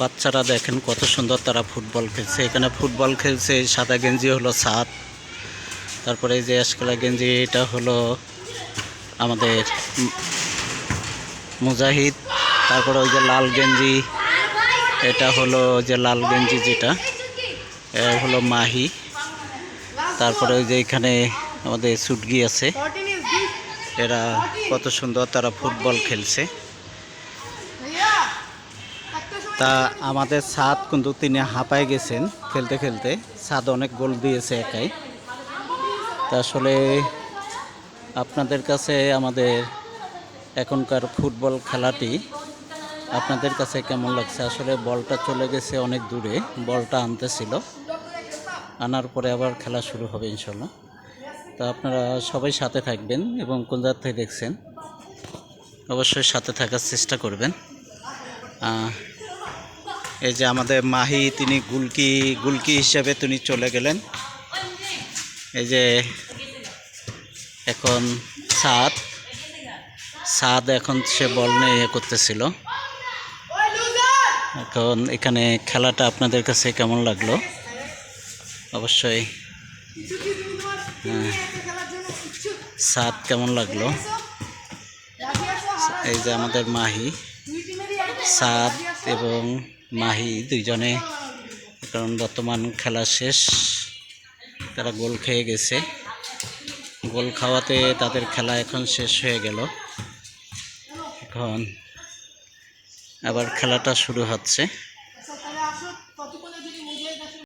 বাচ্চারা দেখেন কত সুন্দর তারা ফুটবল খেলছে। এখানে ফুটবল খেলছে, সাদা গেঞ্জি হলো সাত, তারপরে এই যে আশকালা গেঞ্জি, এটা হলো আমাদের মুজাহিদ, তারপরে ওই যে লাল গেঞ্জি, এটা হলো যে লাল গেঞ্জি যেটা হলো মাহি, তারপরে ওই যে এখানে আমাদের সুটগি আছে, এরা কত সুন্দর তারা ফুটবল খেলছে। তা আমাদের সাদ কিন্তু তিনি হাঁপায় গেছেন খেলতে খেলতে। সাদ অনেক গোল দিয়েছে একাই। তা আসলে আপনাদের কাছে আমাদের এখনকার ফুটবল খেলাটি, আপনাদের কাছে কেমন লাগছে? আসলে বলটা চলে গেছে অনেক দূরে, বলটা আনতেছিল। আনার পরে আবার খেলা শুরু হবে ইনশাল্লাহ। তা আপনারা সবাই সাথে থাকবেন এবং কোন থেকে দেখছেন, অবশ্যই সাথে থাকার চেষ্টা করবেন। এই যে আমাদের মাহি তিনি গুলকি গুলকি হিসাবে তিনি চলে গেলেন। এই যে এখন সাদ সাদ এখন সে বল নিয়ে ইয়ে করতেছিল। এখন এখানে খেলাটা আপনাদের কাছে কেমন লাগল? অবশ্যই। হ্যাঁ, সাদ কেমন লাগল? এই যে আমাদের মাহি সাদ এবং মাহি দুইজনে। কারণ বর্তমান খেলা শেষ, তারা গোল খেয়ে গেছে। গোল খাওয়াতে তাদের খেলা এখন শেষ হয়ে গেল। এখন আবার খেলাটা শুরু হচ্ছে।